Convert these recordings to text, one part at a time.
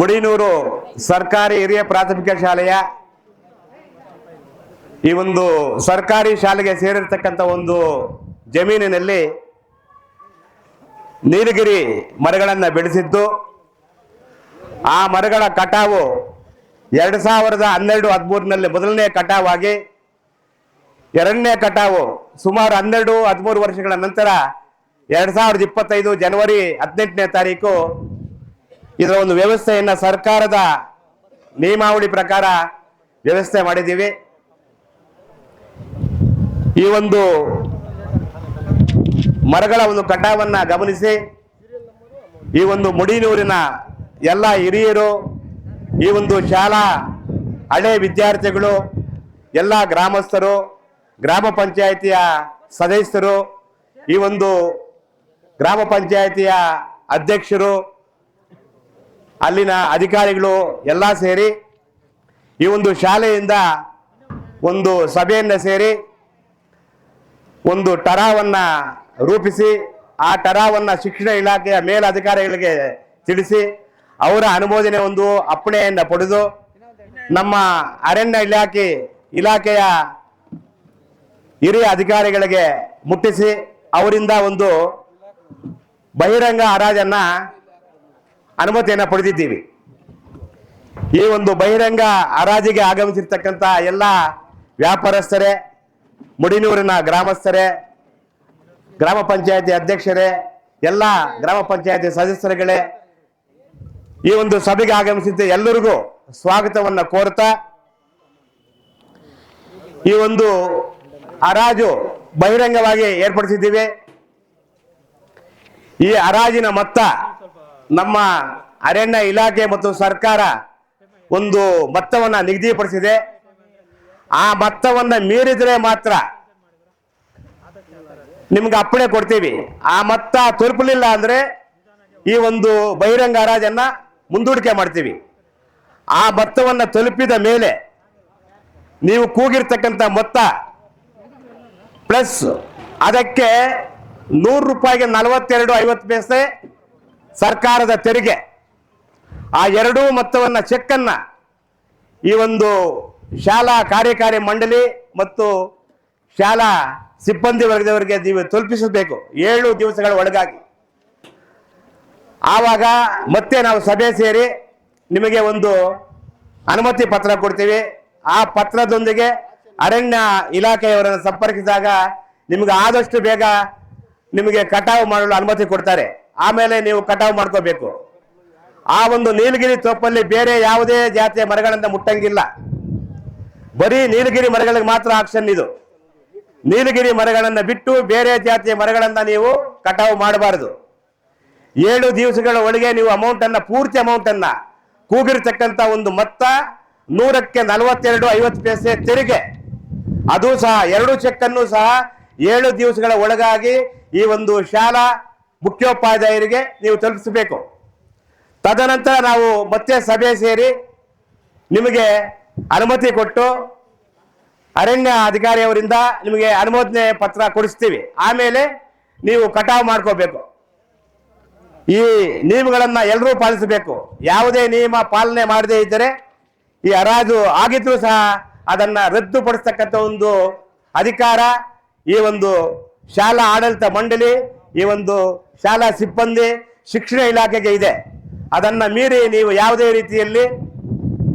ಮುಡಿನೂರು ಸರ್ಕಾರಿ ಹಿರಿಯ ಪ್ರಾಥಮಿಕ ಶಾಲೆಯ ಈ ಒಂದು ಸರ್ಕಾರಿ ಶಾಲೆಗೆ ಸೇರಿರ್ತಕ್ಕಂಥ ಒಂದು ಜಮೀನಿನಲ್ಲಿ ನೀಲಗಿರಿ ಮರಗಳನ್ನು ಬೆಳೆಸಿದ್ದು, ಆ ಮರಗಳ ಕಟಾವು ಎರಡು ಸಾವಿರದ ಹನ್ನೆರಡು ಹದಿಮೂರಿನಲ್ಲಿ ಮೊದಲನೇ ಕಟಾವಾಗಿ, ಎರಡನೇ ಕಟಾವು ಸುಮಾರು ಹನ್ನೆರಡು ಹದಿಮೂರು ವರ್ಷಗಳ ನಂತರ ಎರಡು ಸಾವಿರದ ಇಪ್ಪತ್ತೈದು ಜನವರಿ ಹದಿನೆಂಟನೇ ತಾರೀಕು ಇದರ ಒಂದು ವ್ಯವಸ್ಥೆಯನ್ನು ಸರ್ಕಾರದ ನಿಯಮಾವಳಿ ಪ್ರಕಾರ ವ್ಯವಸ್ಥೆ ಮಾಡಿದ್ದೀವಿ. ಈ ಒಂದು ಮರಗಳ ಒಂದು ಕಟಾವನ್ನ ಗಮನಿಸಿ, ಈ ಒಂದು ಮುಡಿನೂರಿನ ಎಲ್ಲ ಹಿರಿಯರು, ಈ ಒಂದು ಶಾಲಾ ಹಳೆ ವಿದ್ಯಾರ್ಥಿಗಳು, ಎಲ್ಲ ಗ್ರಾಮಸ್ಥರು, ಗ್ರಾಮ ಪಂಚಾಯಿತಿಯ ಸದಸ್ಯರು, ಈ ಒಂದು ಗ್ರಾಮ ಪಂಚಾಯಿತಿಯ ಅಧ್ಯಕ್ಷರು ಅಲ್ಲಿನ ಅಧಿಕಾರಿಗಳು ಎಲ್ಲ ಸೇರಿ ಈ ಒಂದು ಶಾಲೆಯಿಂದ ಒಂದು ಸಭೆಯನ್ನು ಸೇರಿ ಒಂದು ಟರಾವನ್ನ ರೂಪಿಸಿ, ಆ ಟರಾವನ್ನ ಶಿಕ್ಷಣ ಇಲಾಖೆಯ ಮೇಲಧಿಕಾರಿಗಳಿಗೆ ತಿಳಿಸಿ, ಅವರ ಅನುಮೋದನೆ ಒಂದು ಅಪ್ಪಣೆಯನ್ನು ಪಡೆದು, ನಮ್ಮ ಅರಣ್ಯ ಇಲಾಖೆ, ಇಲಾಖೆಯ ಹಿರಿಯ ಅಧಿಕಾರಿಗಳಿಗೆ ಮುಟ್ಟಿಸಿ, ಅವರಿಂದ ಒಂದು ಬಹಿರಂಗ ಹರಾಜನ್ನ ಅನುಮತಿಯನ್ನು ಪಡೆದಿದ್ದೀವಿ. ಈ ಒಂದು ಬಹಿರಂಗ ಹರಾಜಿಗೆ ಆಗಮಿಸಿರ್ತಕ್ಕಂಥ ಎಲ್ಲ ವ್ಯಾಪಾರಸ್ಥರೇ, ಮುಡಿನೂರಿನ ಗ್ರಾಮಸ್ಥರೇ, ಗ್ರಾಮ ಪಂಚಾಯತಿ ಅಧ್ಯಕ್ಷರೇ, ಎಲ್ಲ ಗ್ರಾಮ ಪಂಚಾಯತಿ ಸದಸ್ಯರುಗಳೇ, ಈ ಒಂದು ಸಭೆಗೆ ಆಗಮಿಸಿದ್ದ ಎಲ್ಲರಿಗೂ ಸ್ವಾಗತವನ್ನ ಕೋರ್ತಾ, ಈ ಒಂದು ಹರಾಜು ಬಹಿರಂಗವಾಗಿ ಏರ್ಪಡಿಸಿದ್ದೀವಿ. ಈ ಹರಾಜಿನ ಮೊತ್ತ ನಮ್ಮ ಅರಣ್ಯ ಇಲಾಖೆ ಮತ್ತು ಸರ್ಕಾರ ಒಂದು ಮೊತ್ತವನ್ನು ನಿಗದಿಪಡಿಸಿದೆ. ಆ ಮೊತ್ತವನ್ನು ಮೀರಿದರೆ ಮಾತ್ರ ನಿಮ್ಗೆ ಅಪ್ಪಣೆ ಕೊಡ್ತೀವಿ. ಆ ಮೊತ್ತ ತಲುಪಲಿಲ್ಲ ಅಂದ್ರೆ ಈ ಒಂದು ಬಹಿರಂಗ ಹರಾಜನ್ನ ಮುಂದೂಡಿಕೆ ಮಾಡ್ತೀವಿ. ಆ ಮೊತ್ತವನ್ನು ತಲುಪಿದ ಮೇಲೆ ನೀವು ಕೂಗಿರ್ತಕ್ಕಂಥ ಮೊತ್ತ ಪ್ಲಸ್ ಅದಕ್ಕೆ ನೂರು ರೂಪಾಯಿಗೆ ನಲವತ್ತೆರಡು ಐವತ್ತು ಪೈಸೆ ಸರ್ಕಾರದ ತೆರಿಗೆ. ಆ ಎರಡೂ ಮೊತ್ತವನ್ನ ಚೆಕ್ಕನ್ನ ಈ ಒಂದು ಶಾಲಾ ಕಾರ್ಯಕಾರಿ ಮಂಡಳಿ ಮತ್ತು ಶಾಲಾ ಸಿಬ್ಬಂದಿ ವರ್ಗದವರಿಗೆ ನೀವು ತಲುಪಿಸಬೇಕು. ಏಳು ದಿವಸಗಳ ಒಳಗಾಗಿ. ಆವಾಗ ಮತ್ತೆ ನಾವು ಸಭೆ ಸೇರಿ ನಿಮಗೆ ಒಂದು ಅನುಮತಿ ಪತ್ರ ಕೊಡ್ತೀವಿ. ಆ ಪತ್ರದೊಂದಿಗೆ ಅರಣ್ಯ ಇಲಾಖೆಯವರನ್ನು ಸಂಪರ್ಕಿಸಿದಾಗ ನಿಮಗೆ ಆದಷ್ಟು ಬೇಗ ನಿಮಗೆ ಕಟಾವು ಮಾಡಲು ಅನುಮತಿ ಕೊಡ್ತಾರೆ. ಆಮೇಲೆ ನೀವು ಕಟಾವು ಮಾಡ್ಕೋಬೇಕು. ಆ ಒಂದು ನೀಲಗಿರಿ ತೋಪಲ್ಲಿ ಬೇರೆ ಯಾವುದೇ ಜಾತಿಯ ಮರಗಳಿಂದ ಮುಟ್ಟಂಗಿಲ್ಲ. ಬರೀ ನೀಲಗಿರಿ ಮರಗಳಿಗೆ ಮಾತ್ರ ಆಕ್ಷನ್ ಇದು. ನೀಲಗಿರಿ ಮರಗಳನ್ನು ಬಿಟ್ಟು ಬೇರೆ ಜಾತಿಯ ಮರಗಳನ್ನ ನೀವು ಕಟಾವು ಮಾಡಬಾರದು. ಏಳು ದಿವಸಗಳ ಒಳಗೆ ನೀವು ಅಮೌಂಟ್ ಅನ್ನ, ಪೂರ್ತಿ ಅಮೌಂಟ್ ಅನ್ನ ಕೂಗಿರ್ತಕ್ಕಂಥ ಒಂದು ಮೊತ್ತ ನೂರಕ್ಕೆ ನಲವತ್ತೆರಡು ಐವತ್ತು ಪೈಸೆ ತೆರಿಗೆ. ಅದು ಸಹ ಎರಡು ಚೆಕ್ ಅನ್ನು ಸಹ ಏಳು ದಿವಸಗಳ ಒಳಗಾಗಿ ಈ ಒಂದು ಶಾಲಾ ಮುಖ್ಯೋಪಾಧ್ಯಾಯರಿಗೆ ನೀವು ತಲುಪಿಸಬೇಕು. ತದನಂತರ ನಾವು ಮತ್ತೆ ಸಭೆ ಸೇರಿ ನಿಮಗೆ ಅನುಮತಿ ಕೊಟ್ಟು ಅರಣ್ಯ ಅಧಿಕಾರಿಯವರಿಂದ ನಿಮಗೆ ಅನುಮೋದನೆ ಪತ್ರ ಕೊಡಿಸ್ತೀವಿ. ಆಮೇಲೆ ನೀವು ಕಟಾವು ಮಾಡ್ಕೋಬೇಕು. ಈ ನಿಯಮಗಳನ್ನ ಎಲ್ಲರೂ ಪಾಲಿಸಬೇಕು. ಯಾವುದೇ ನಿಯಮ ಪಾಲನೆ ಮಾಡದೇ ಇದ್ದರೆ ಈ ಹರಾಜು ಆಗಿದ್ರೂ ಸಹ ಅದನ್ನ ರದ್ದುಪಡಿಸ್ತಕ್ಕಂಥ ಒಂದು ಅಧಿಕಾರ ಈ ಒಂದು ಶಾಲಾ ಆಡಳಿತ ಮಂಡಳಿ ಈ ಒಂದು ಶಾಲಾ ಸಿಬ್ಬಂದಿ ಶಿಕ್ಷಣ ಇಲಾಖೆಗೆ ಇದೆ. ಅದನ್ನ ಮೀರಿ ನೀವು ಯಾವುದೇ ರೀತಿಯಲ್ಲಿ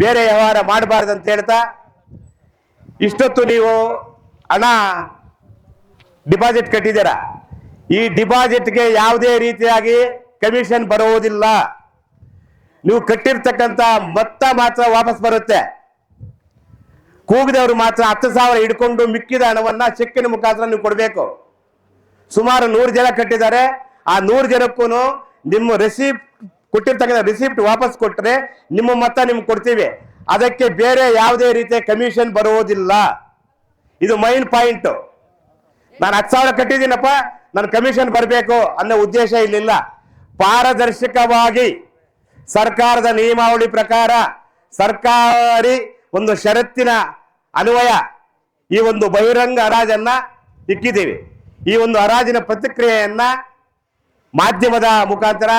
ಬೇರೆ ವ್ಯವಹಾರ ಮಾಡಬಾರ್ದು ಅಂತ ಹೇಳ್ತಾ, ಇಷ್ಟೊತ್ತು ನೀವು ಹಣ ಡಿಪಾಸಿಟ್ ಕಟ್ಟಿದ್ದೀರಾ? ಈ ಡಿಪಾಸಿಟ್ಗೆ ಯಾವುದೇ ರೀತಿಯಾಗಿ ಕಮಿಷನ್ ಬರುವುದಿಲ್ಲ. ನೀವು ಕಟ್ಟಿರ್ತಕ್ಕಂಥ ಮೊತ್ತ ಮಾತ್ರ ವಾಪಸ್ ಬರುತ್ತೆ. ಕೂಗಿದವರು ಮಾತ್ರ ಹತ್ತು ಸಾವಿರ ಹಿಡ್ಕೊಂಡು ಮಿಕ್ಕಿದ ಹಣವನ್ನ ಚೆಕ್ಕಿನ ಮುಖಾಂತರ ನೀವು ಕೊಡಬೇಕು. ಸುಮಾರು ನೂರು ಜನ ಕಟ್ಟಿದ್ದಾರೆ. ಆ ನೂರು ಜನಕ್ಕೂ ನಿಮ್ಮ ರಿಸಿಪ್ಟ್ ಕೊಟ್ಟಿರ್ತಕ್ಕಂಥ ರಿಸಿಪ್ಟ್ ವಾಪಸ್ ಕೊಟ್ಟರೆ ನಿಮ್ಮ ಮೊತ್ತ ನಿಮ್ಗೆ ಕೊಡ್ತೀವಿ. ಅದಕ್ಕೆ ಬೇರೆ ಯಾವುದೇ ರೀತಿಯ ಕಮಿಷನ್ ಬರುವುದಿಲ್ಲ. ಇದು ಮೈನ್ ಪಾಯಿಂಟ್ ನಾನು ಹತ್ತು ಸಾವಿರ ಕಟ್ಟಿದ್ದೀನಪ್ಪ, ನನ್ನ ಕಮಿಷನ್ ಬರಬೇಕು ಅನ್ನೋ ಉದ್ದೇಶ ಇಲ್ಲಿಲ್ಲ. ಪಾರದರ್ಶಕವಾಗಿ ಸರ್ಕಾರದ ನಿಯಮಾವಳಿ ಪ್ರಕಾರ ಸರ್ಕಾರಿ ಒಂದು ಷರತ್ತಿನ ಅನ್ವಯ ಈ ಒಂದು ಬಹಿರಂಗ ಹರಾಜನ್ನ ಇಕ್ಕಿದ್ದೀವಿ ಈ ಒಂದು ಹರಾಜಿನ ಪ್ರತಿಕ್ರಿಯೆಯನ್ನ ಮಾಧ್ಯಮದ ಮುಖಾಂತರ,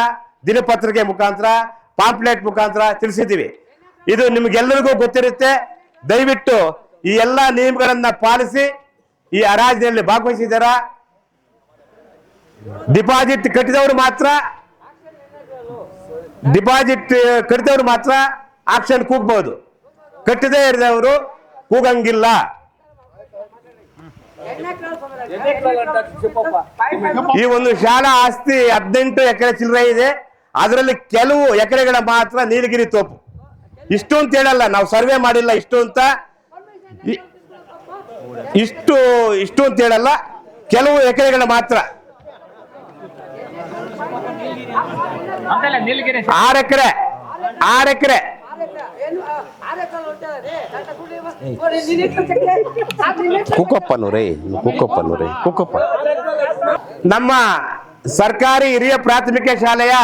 ದಿನಪತ್ರಿಕೆ ಮುಖಾಂತರ ಪಾಂಪ್ಲೆಟ್ ಮುಖಾಂತರ ತಿಳಿಸಿದ್ದೀವಿ. ಇದು ನಿಮಗೆಲ್ಲರಿಗೂ ಗೊತ್ತಿರುತ್ತೆ. ದಯವಿಟ್ಟು ಈ ಎಲ್ಲ ನಿಯಮಗಳನ್ನ ಪಾಲಿಸಿ ಈ ಹರಾಜಿನಲ್ಲಿ ಭಾಗವಹಿಸಿದಾರ ಡಿಪಾಸಿಟ್ ಕಟ್ಟಿದವರು ಮಾತ್ರ. ಡಿಪಾಸಿಟ್ ಕಟ್ಟಿದವರು ಮಾತ್ರ. ಆಕ್ಷನ್ ಕೂಗ್ಬಹುದು ಕಟ್ಟದೇ ಇರಿದವರು ಕೂಗಂಗಿಲ್ಲ. ಈ ಒಂದು ಶಾಲಾ ಆಸ್ತಿ ಹದಿನೆಂಟು ಎಕರೆ ಚಿಲ್ಲರೆ ಇದೆ. ಅದರಲ್ಲಿ ಕೆಲವು ಎಕರೆಗಳ ಮಾತ್ರ ನೀಲಗಿರಿ ತೋಪು. ಇಷ್ಟು ಅಂತ ಹೇಳಲ್ಲ, ನಾವು ಸರ್ವೆ ಮಾಡಿಲ್ಲ ಇಷ್ಟು ಅಂತ ಇಷ್ಟು ಇಷ್ಟು ಅಂತ ಹೇಳಲ್ಲ, ಕೆಲವು ಎಕರೆಗಳ ಮಾತ್ರ. ಆರು ಎಕರೆ ಆರು ಎಕರೆ. ಕುಕ್ಕಪ್ಪ ನಮ್ಮ ಸರ್ಕಾರಿ ಹಿರಿಯ ಪ್ರಾಥಮಿಕ ಶಾಲೆಯ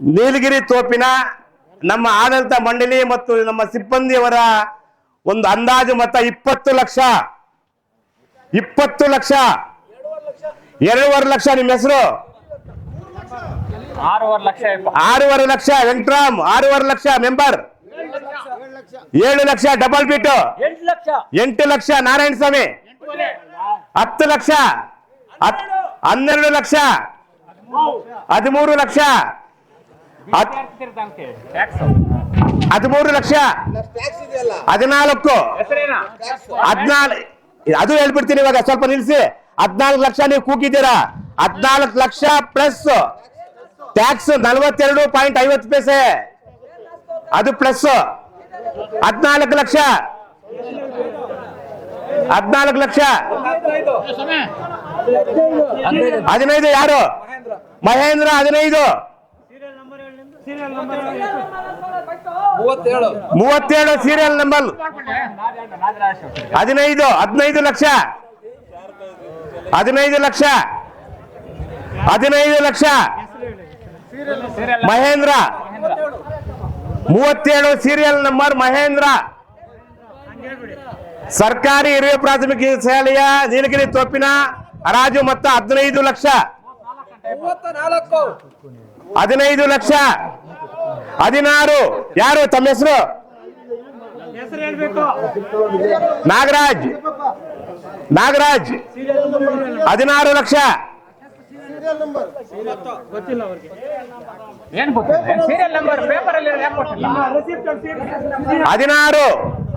ನೀಲಗಿರಿ ತೋಪಿನ ನಮ್ಮ ಆಡಳಿತ ಮಂಡಳಿ ಮತ್ತು ನಮ್ಮ ಸಿಬ್ಬಂದಿಯವರ ಒಂದು ಅಂದಾಜು ಮೊತ್ತ ಇಪ್ಪತ್ತು ಲಕ್ಷ ಇಪ್ಪತ್ತು ಲಕ್ಷ ಎರಡೂವರೆ ಲಕ್ಷ ನಿಮ್ಮ ಹೆಸರು? ಆರೂವರೆ ಲಕ್ಷ ಆರೂವರೆ ಲಕ್ಷ ವೆಂಕಟ್ರಾಮ್ ಆರೂವರೆ ಲಕ್ಷ ಮೆಂಬರ್. ಏಳು ಲಕ್ಷ ಡಬಲ್ ಬಿಟ್ಟು ಎಂಟು ಲಕ್ಷ. ಎಂಟು ಲಕ್ಷ ನಾರಾಯಣ ಸ್ವಾಮಿ. ಹತ್ತು ಲಕ್ಷ. ಹನ್ನೆರಡು ಲಕ್ಷ. ಹದಿಮೂರು ಲಕ್ಷ. ಹದಿಮೂರು ಲಕ್ಷ. ಹದಿನಾಲ್ಕು. ಹದಿನಾಲ್ಕು ಅದು ಹೇಳ್ಬಿಡ್ತೀನಿ ಇವಾಗ ಸ್ವಲ್ಪ ನಿಲ್ಸಿ. ಹದಿನಾಲ್ಕು ಲಕ್ಷ ನೀವು ಕೂಗಿದ್ದೀರಾ? ಹದಿನಾಲ್ಕು ಲಕ್ಷ ಪ್ಲಸ್ ಟ್ಯಾಕ್ಸ್ ನಲ್ವತ್ತೆರಡು ಪಾಯಿಂಟ್ ಐವತ್ತು ಪೈಸೆ. ಅದು ಪ್ಲಸ್ ಹದಿನಾಲ್ಕು ಲಕ್ಷ. ಹದಿನಾಲ್ಕು ಲಕ್ಷ. ಹದಿನೈದು ಯಾರು? ಮಹೇಂದ್ರ ಹದಿನೈದು. ಮೂವತ್ತೇಳು. ಸೀರಿಯಲ್ ನಂಬರ್ ಹದಿನೈದು ಹದಿನೈದು ಲಕ್ಷ. ಹದಿನೈದು ಲಕ್ಷ. ಹದಿನೈದು ಲಕ್ಷ. ಮಹೇಂದ್ರ. ಮೂವತ್ತೇಳು ಸೀರಿಯಲ್ ನಂಬರ್ ಮಹೇಂದ್ರ. ಸರ್ಕಾರಿ ಹಿರಿಯ ಪ್ರಾಥಮಿಕ ಶಾಲೆಯ ನೀಲಗಿರಿ ತೋಪಿನ ಹರಾಜು ಮೊತ್ತ ಹದಿನೈದು ಲಕ್ಷ. ಹದಿನೈದು ಲಕ್ಷ. ಹದಿನಾರು. ಯಾರು ತಮ್ಮ ಹೆಸರು? ನಾಗರಾಜ್. ನಾಗರಾಜ್. ಹದಿನಾರು ಲಕ್ಷ. ಏನ್ ಗೊತ್ತಿಲ್ಲ? ಸೀರಿಯಲ್ ನಂಬರ್ ಪೇಪರ್ ಅಲ್ಲಿ ಯಾಕೆ ಕೊಟ್ಟಿಲ್ಲ? ಹದಿನಾರು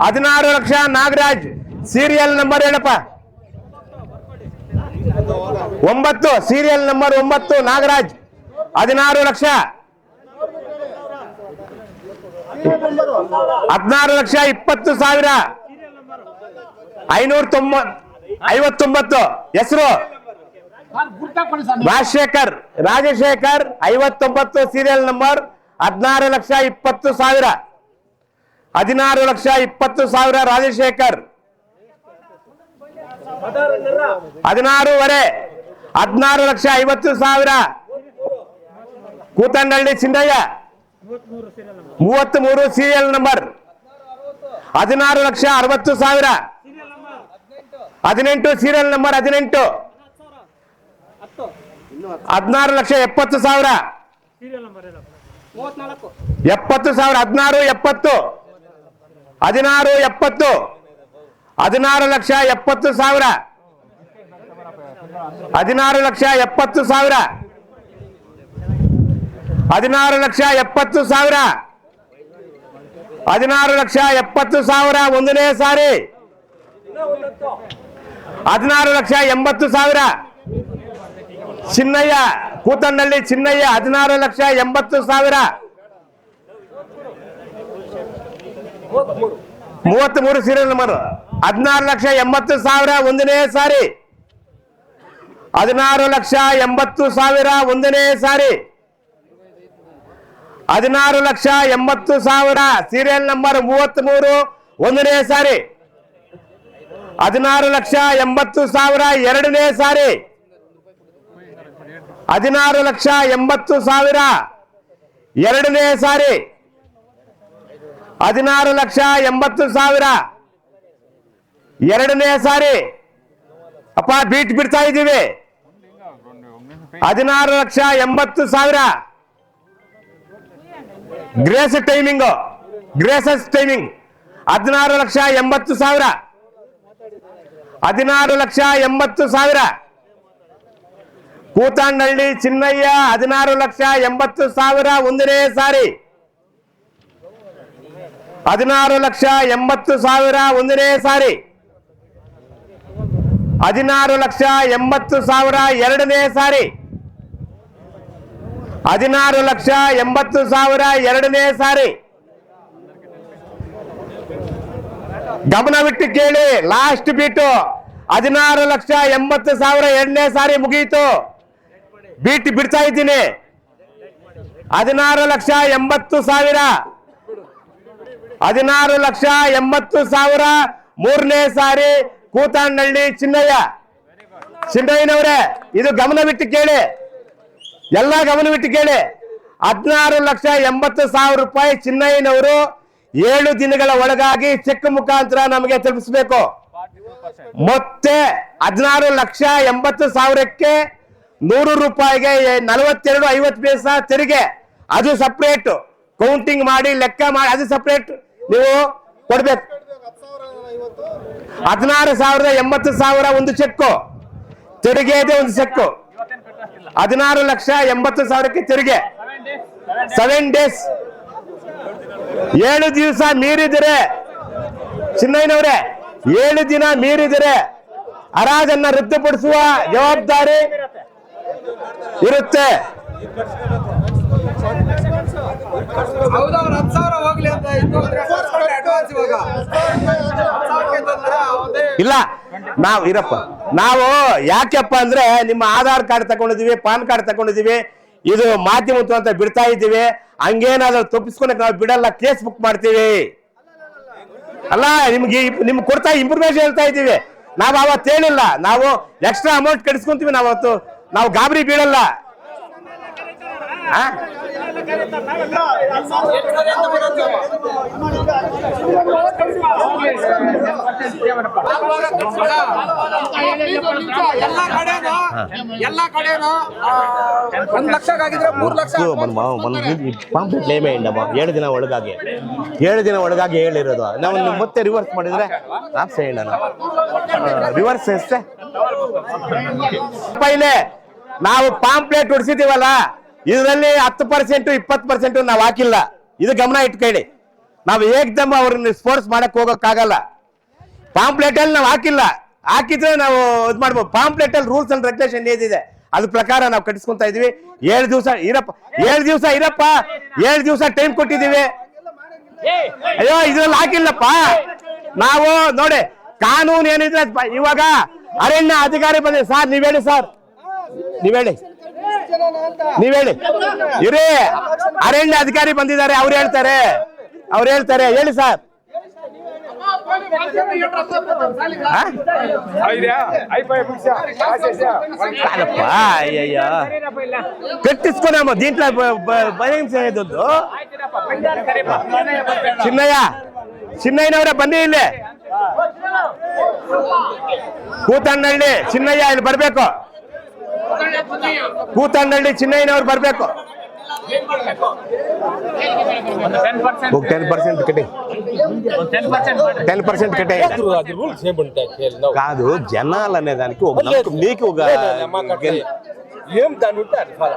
ಹದಿನಾರು ಲಕ್ಷ ನಾಗರಾಜ್. ಸೀರಿಯಲ್ ನಂಬರ್ ಹೇಳಪ್ಪ ಒಂಬತ್ತು ಸೀರಿಯಲ್ ನಂಬರ್ ಒಂಬತ್ತು ನಾಗರಾಜ್. ಹದಿನಾರು ಲಕ್ಷ. ಹದಿನಾರು ಲಕ್ಷ ಇಪ್ಪತ್ತು ಸಾವಿರ. ಐನೂರ ತೊಂಬ ಐವತ್ತೊಂಬತ್ತು. ಹೆಸರು? ರಾಜಶೇಖರ್ ರಾಜಶೇಖರ್, ಐವತ್ತೊಂಬತ್ತು ಸೀರಿಯಲ್ ನಂಬರ್ ಹದಿನಾರು ಲಕ್ಷ ಇಪ್ಪತ್ತು ಸಾವಿರ. ಹದಿನಾರು ಲಕ್ಷ ಇಪ್ಪತ್ತು ಸಾವಿರ ರಾಜಶೇಖರ್. ಹದಿನಾರೂವರೆ, ಹದಿನಾರು ಲಕ್ಷ ಐವತ್ತು ಸಾವಿರ. ಕೂತನಹಳ್ಳಿ ಚಿನ್ನಯ್ಯ ಮೂವತ್ತ್ ಮೂರು ಸೀರಿಯಲ್ ನಂಬರ್ ಹದಿನಾರು ಲಕ್ಷ ಅರವತ್ತು ಸಾವಿರ. ಹದಿನೆಂಟು ಸೀರಿಯಲ್ ನಂಬರ್ ಹದಿನೆಂಟು. ಹದಿನಾರು ಲಕ್ಷ ಎಪ್ಪತ್ತು ಸಾವಿರ. ಎಪ್ಪತ್ತು ಸಾವಿರ ಹದಿನಾರು ಎಪ್ಪತ್ತು. ಹದಿನಾರು ಎಪ್ಪತ್ತು. ಹದಿನಾರು ಲಕ್ಷ ಎಪ್ಪತ್ತು ಸಾವಿರ. ಹದಿನಾರು ಲಕ್ಷ ಎಪ್ಪತ್ತು ಸಾವಿರ. ಹದಿನಾರು ಲಕ್ಷ ಎಪ್ಪತ್ತು ಸಾವಿರ. ಹದಿನಾರು ಲಕ್ಷ ಎಪ್ಪತ್ತು ಸಾವಿರ ಒಂದನೇ ಸಾರಿ. ಹದಿನಾರು ಲಕ್ಷ ಎಂಬತ್ತು ಸಾವಿರ. ಚಿನ್ನಯ್ಯ, ಕೂತಂಡಳ್ಳಿ ಚಿನ್ನಯ್ಯ, ಹದಿನಾರು ಲಕ್ಷ ಎಂಬತ್ತು ಸಾವಿರ. ಮೂವತ್ತ್ ಮೂರು ಸೀರಿಯಲ್ ನಂಬರ್ ಹದಿನಾರು ಲಕ್ಷ ಎಂಬತ್ತು ಸಾವಿರ ಒಂದನೇ ಸಾರಿ. ಹದಿನಾರು ಲಕ್ಷ ಎಂಬತ್ತು ಸಾವಿರ ಒಂದನೇ ಸಾರಿ. ಹದಿನಾರು ಲಕ್ಷ ಎಂಬತ್ತು ಸಾವಿರ ಸೀರಿಯಲ್ ನಂಬರ್ ಮೂವತ್ತ್ ಮೂರು ಒಂದನೇ ಸಾರಿ. ಹದಿನಾರು ಲಕ್ಷ ಎಂಬತ್ತು ಸಾವಿರ ಎರಡನೇ ಸಾರಿ. ಹದಿನಾರು ಲಕ್ಷ ಎಂಬತ್ತು ಸಾವಿರ. ಎರಡನೇ ಸಾರಿ. ಹದಿನಾರು ಲಕ್ಷ ಎಂಬತ್ತು ಸಾವಿರ. ಎರಡನೇ ಸಾರಿ. ಅಪ್ಪ, ಬೀಟ್ ಬಿಡ್ತಾ ಇದ್ದೀವಿ. ಹದಿನಾರು ಲಕ್ಷ ಎಂಬತ್ತು ಸಾವಿರ. ಗ್ರೇಸ್ ಟೈಮಿಂಗ್ ಗ್ರೇಸಸ್ ಟೈಮಿಂಗ್ ಹದಿನಾರು ಲಕ್ಷ ಎಂಬತ್ತು ಸಾವಿರ. ಹದಿನಾರು ಲಕ್ಷ ಎಂಬತ್ತು ಸಾವಿರ. ಕೂತಂಡಳ್ಳಿ ಚಿನ್ನಯ್ಯ ಹದಿನಾರು ಲಕ್ಷ ಎಂಬತ್ತು ಸಾವಿರ ಒಂದನೇ ಸಾರಿ. ಹದಿನಾರು ಲಕ್ಷ ಎಂಬತ್ತು ಸಾವಿರ ಒಂದನೇ ಸಾರಿ. ಹದಿನಾರು ಲಕ್ಷ ಎಂಬತ್ತು ಸಾವಿರ ಎರಡನೇ ಸಾರಿ. ಹದಿನಾರು ಲಕ್ಷ ಎಂಬತ್ತು ಸಾವಿರ ಎರಡನೇ ಸಾರಿ. ಗಮನವಿಟ್ಟು ಕೇಳಿ, ಲಾಸ್ಟ್ ಬೀಟು. ಹದಿನಾರು ಲಕ್ಷ ಎಂಬತ್ತು ಸಾವಿರ ಎರಡನೇ ಸಾರಿ ಮುಗಿಯಿತು ಬೀಟ್ ಬಿಡ್ತಾ ಇದ್ದೀನಿ. ಹದಿನಾರು ಲಕ್ಷ ಎಂಬತ್ತು ಸಾವಿರ. ಹದಿನಾರು ಲಕ್ಷ ಎಂಬತ್ತು ಸಾವಿರ ಮೂರನೇ ಸಾರಿ ಕೂತಂಡಳ್ಳಿ ಚಿನ್ನಯ್ಯ. ಚಿನ್ನಯ್ಯನವರೇ, ಇದು ಗಮನವಿಟ್ಟು ಕೇಳಿ. ಎಲ್ಲ ಗಮನವಿಟ್ಟು ಕೇಳಿ. ಹದಿನಾರು ಲಕ್ಷ ಎಂಬತ್ತು ಸಾವಿರ ರೂಪಾಯಿ ಚಿನ್ನಯ್ಯನವರು ಏಳು ದಿನಗಳ ಒಳಗಾಗಿ ಚೆಕ್ ಮುಖಾಂತರ ನಮಗೆ ತಲುಪಿಸಬೇಕು. ಮತ್ತೆ ಹದಿನಾರು ಲಕ್ಷ ಎಂಬತ್ತು ಸಾವಿರಕ್ಕೆ ನೂರು ರೂಪಾಯಿಗೆ ನಲವತ್ತೆರಡು ಐವತ್ತು ಪೈಸಾ ತೆರಿಗೆ. ಅದು ಸಪ್ರೇಟ್ ಕೌಂಟಿಂಗ್ ಮಾಡಿ, ಲೆಕ್ಕ ಮಾಡಿ, ಅದು ಸಪ್ರೇಟ್ ನೀವು ಕೊಡ್ಬೇಕು. ಹದಿನಾರು ಸಾವಿರದ ಎಂಬತ್ತು ಸಾವಿರ ಒಂದು ಚೆಕ್ಕು. ತೆರಿಗೆ ಇದೆ ಒಂದು ಚೆಕ್ಕು. ಹದಿನಾರು ಲಕ್ಷ ಎಂಬತ್ತು ಸಾವಿರಕ್ಕೆ ತೆರಿಗೆ. ಸೆವೆನ್ ಡೇಸ್ ಏಳು ದಿವಸ ಮೀರಿದರೆ, ಚಿನ್ನಯ್ಯನವರೇ, ಏಳು ದಿನ ಮೀರಿದರೆ, ಹರಾಜನ್ನ ರದ್ದುಪಡಿಸುವ ಜವಾಬ್ದಾರಿ ಇರುತ್ತೆ. ಇಲ್ಲ ನಾವು ಇರಪ್ಪ. ನಾವು ಯಾಕೆಪ್ಪ ಅಂದ್ರೆ ನಿಮ್ಮ ಆಧಾರ್ ಕಾರ್ಡ್ ತಗೊಂಡಿದೀವಿ ಪಾನ್ ಕಾರ್ಡ್ ತಗೊಂಡಿದೀವಿ ಇದು ಮಾಧ್ಯಮ ಅಂತ ಬಿಡ್ತಾ ಇದ್ದೀವಿ ಹಂಗೇನಾದ್ರೂ ತಪ್ಪಿಸ್ಕೊಳಕ್ ನಾವು ಬಿಡಲ್ಲ ಕೇಸ್ ಬುಕ್ ಮಾಡ್ತೀವಿ. ಅಲ್ಲ ನಿಮ್ಗೆ ನಿಮ್ಗೆ ಕೊಡ್ತಾ ಇನ್ಫಾರ್ಮೇಶನ್ ಹೇಳ್ತಾ ಇದ್ದೀವಿ. ನಾವು ಅವತ್ತು ಹೇಳಿಲ್ಲ ನಾವು ಎಕ್ಸ್ಟ್ರಾ ಅಮೌಂಟ್ ಕಟ್ಸ್ಕೊಂತೀವಿ ನಾವು ಅವತ್ತು ನಾವು ಗಾಬರಿ ಬೀಳಲ್ಲ. ಎಲ್ಲಾ ಕಡೆನು ಎಲ್ಲಾ ಕಡೆನು ಒಂದ್ ಲಕ್ಷಕ್ಕಾಗಿದ್ರೆ ಮೂರ್ ಲಕ್ಷ ಪಾಂಪ್ಲೆಟ್ ಲೇಮೆ ಇಂಡಮ್ಮ ಏಳು ದಿನ ಒಳಗಾಗಿ. ಏಳು ದಿನ ಒಳಗಾಗಿ ಹೇಳಿರೋದು. ನಾವು ಮತ್ತೆ ರಿವರ್ಸ್ ಮಾಡಿದ್ರೆ ಆಪ್ಸೆ ಹೇಳೋಣ ರಿವರ್ಸ್ ಎಷ್ಟೇ ಪೈಲೆ ನಾವು ಪಾಂಪ್ಲೇಟ್ ಹೊಡಿಸಿದೀವಲ್ಲ ಇದರಲ್ಲಿ ಹತ್ತು ಪರ್ಸೆಂಟ್ ಇಪ್ಪತ್ತು ಪರ್ಸೆಂಟ್ ನಾವು ಹಾಕಿಲ್ಲ. ಇದು ಗಮನ ಇಟ್ಕೊಳ್ಳಿ. ನಾವು ಏಕ್ದಮ್ ಅವ್ರನ್ನ ಸ್ಪೋರ್ಟ್ಸ್ ಮಾಡಕ್ ಹೋಗೋಕ್ಕಾಗಲ್ಲ. ಪಾಂಪ್ಲೆಟ್ ಅಲ್ಲಿ ನಾವು ಹಾಕಿಲ್ಲ. ಹಾಕಿದ್ರೆ ನಾವು ಇದು ಮಾಡ್ಬೋದು. ಪಾಂಪ್ಲೆಟ್ ಅಲ್ಲಿ ರೂಲ್ಸ್ ಅಂಡ್ ರೆಗ್ಯುಲೇಷನ್ ಏನಿದೆ, ಅದ್ರ ಪ್ರಕಾರ ನಾವು ಕಟ್ಟಿಸ್ಕೊಂತ ಇದೀವಿ. ಏಳು ದಿವಸ ಇರಪ್ಪ, ಏಳು ದಿವಸ ಇರಪ್ಪ, ಏಳು ದಿವಸ ಟೈಮ್ ಕೊಟ್ಟಿದೀವಿ. ಅಯ್ಯೋ, ಇದ್ರಲ್ಲಿ ಹಾಕಿಲ್ಲಪ್ಪ. ನಾವು ನೋಡಿ, ಕಾನೂನು ಏನಿದೆ, ಇವಾಗ ಅರಣ್ಯ ಅಧಿಕಾರಿ ಬಂದ ಸರ್ ನೀವ್ ಹೇಳಿ ಸರ್. ನೀವ್ ಹೇಳಿ. ನೀವ್ ಹೇಳಿ. ಇರಿ ಅರಣ್ಯ ಅಧಿಕಾರಿ ಬಂದಿದ್ದಾರೆ ಅವ್ರು ಹೇಳ್ತಾರೆ. ಅವ್ರು ಹೇಳ್ತಾರೆ ಹೇಳಿ ಸರ್. ಆ? ದೀಂಟ್ಲಾ ಭಯಂಸ ಇದ್ದದ್ದು. ಚಿನ್ನಯ್ಯ ಚಿನ್ನಯ್ಯನವ್ರೆ ಬನ್ನಿ ಇಲ್ಲಿ. ಕೂತಂಡಳ್ಳಿ ಚಿನ್ನಯ್ಯ ಇಲ್ಲಿ ಬರ್ಬೇಕು ಕೂತಂಡಳ್ಳಿ ಚಿನ್ನಯ್ಯನವ್ರು ಬರ್ಬೇಕು ಒಂದು ಟೆನ್ ಪರ್ಸೆಂಟ್ ಟೆನ್ ಪರ್ಸೆಂಟ್ ಕಟ್ಟಿ ಒಂದು ten percent ten percent cut అది రూల్స్ ఏముంటాయి కేరళలో? కాదు జనాలు అనే దానికి ఒక లేదు. నమ్మకం, మీకు ఒక లేదు, మాకు అట్లా ఏం దాని ఉంటే అది ఫల.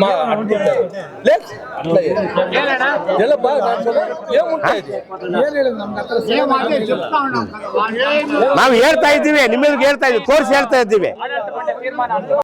మా అట్లుంటాయి. లేదు అట్లా ఏం. ఎలా బాగా దాంట్లో ఏముంటాయి ఇది? ನಾವು ಹೇಳ್ತಾ ಇದ್ದೀವಿ ನಿಮಗೆ ಹೇಳ್ತಾ ಇದ್ದೀವಿ ತೋರಿಸಿ ಹೇಳ್ತಾ ಇದ್ದೀವಿ ఆడేటువంటి తీర్మానాలు